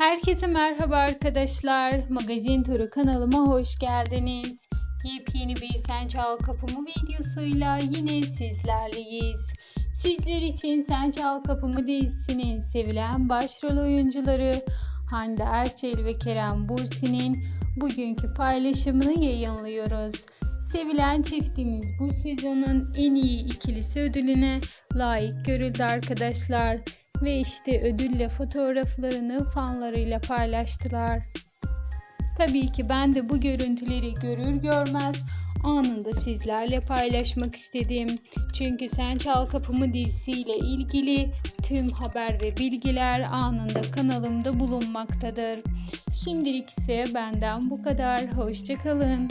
Herkese merhaba arkadaşlar. Magazin Turu kanalıma hoş geldiniz. Yepyeni bir Sen Çal Kapımı videosuyla yine sizlerleyiz. Sizler için Sen Çal Kapımı dizisinin sevilen başrol oyuncuları Hande Erçel ve Kerem Bursi'nin bugünkü paylaşımını yayınlıyoruz. Sevilen çiftimiz bu sezonun en iyi ikilisi ödülüne layık görüldü arkadaşlar ve işte ödülle fotoğraflarını fanlarıyla paylaştılar. Tabii ki ben de bu görüntüleri görür görmez anında sizlerle paylaşmak istedim. Çünkü Sen Çal Kapımı dizisiyle ilgili tüm haber ve bilgiler anında kanalımda bulunmaktadır. Şimdilik ise benden bu kadar. Hoşçakalın.